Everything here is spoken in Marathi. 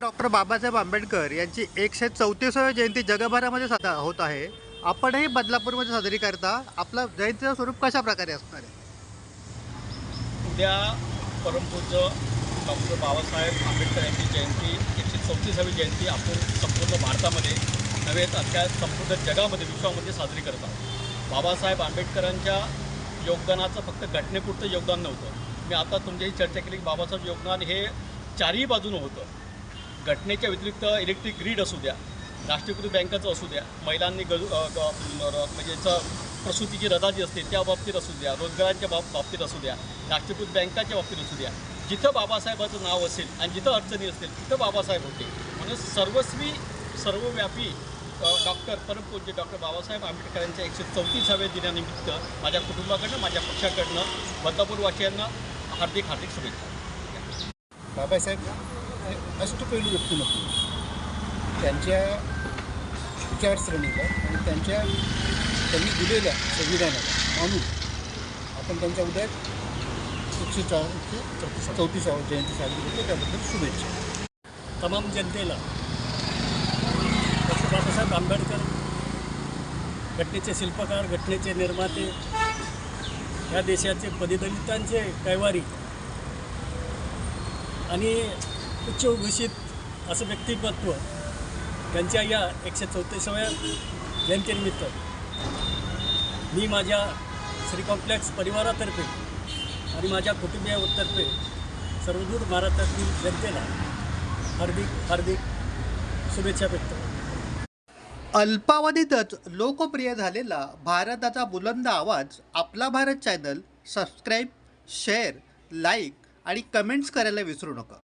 डॉक्टर बाबासाहेब आंबेडकर यांची एकशे चौतीसावी जयंती जगभरामध्ये साधा होत आहे. आपणही बदलापूरमध्ये साजरी करता. आपला जयंतीचं स्वरूप कशा प्रकारे असणार आहे? उद्या परमपूज्य डॉक्टर बाबासाहेब आंबेडकर यांची जयंती एकशे चौतीसावी जयंती आपण संपूर्ण भारतामध्ये नव्हे तर त्या संपूर्ण जगामध्ये विश्वामध्ये साजरी करतात. बाबासाहेब आंबेडकरांच्या योगदानाचं फक्त घटनेपुरतं योगदान नव्हतं. मी आता तुमच्याही चर्चा केली की बाबासाहेब योगदान हे चारही बाजूनं होतं. घटनेच्या व्यतिरिक्त इलेक्ट्रिक ग्रीड असू द्या राष्ट्रीयकृत बँकाचं असू द्या महिलांनी गजू ग- म्हणजे प्रसूतीची रजा जी असते त्या बाबतीत असू द्या रोजगारांच्या बाब बाबतीत असू द्या राष्ट्रीयकृत बँकाच्या बाबतीत असू द्या जिथं बाबासाहेबाचं नाव असेल आणि जिथं अडचणी असतील तिथं बाबासाहेब होते. म्हणून सर्वस्वी सर्वव्यापी डॉक्टर परमपूज्य डॉक्टर बाबासाहेब आंबेडकरांच्या एकशे चौतीसाव्या दिनानिमित्त माझ्या कुटुंबाकडनं माझ्या पक्षाकडनं बदलापूरवासियांना हार्दिक हार्दिक शुभेच्छा. बाबासाहेब हे अष्टपैलू व्यक्तिमत्व. त्यांच्या विचारसरणीला आणि त्यांच्या त्यांनी दिलेल्या संविधानाला मानून आपण त्यांच्या उद्या एकशे चार एकशे चौतीसावं जयंती साजरी करतो. त्याबद्दल शुभेच्छा. तमाम जनतेला डॉक्टर बाबासाहेब आंबेडकर घटनेचे शिल्पकार घटनेचे निर्माते या देशाचे पददलितांचे कैवारी आणि उच्च घोषित असं व्यक्तिमत्व त्यांच्या या एकशे चौतीसाव्या जयंतीनिमित्त मी माझ्या श्री कॉम्प्लेक्स परिवारातर्फे आणि माझ्या कुटुंबियातर्फे सर्वदूर महाराष्ट्रातील जनतेला हार्दिक हार्दिक शुभेच्छा व्यक्त अल्पावधीतच लोकप्रिय झालेला भारताचा बुलंद आवाज आपला Bharat channel subscribe share like आणि कमेंट्स करायला विसरू नका.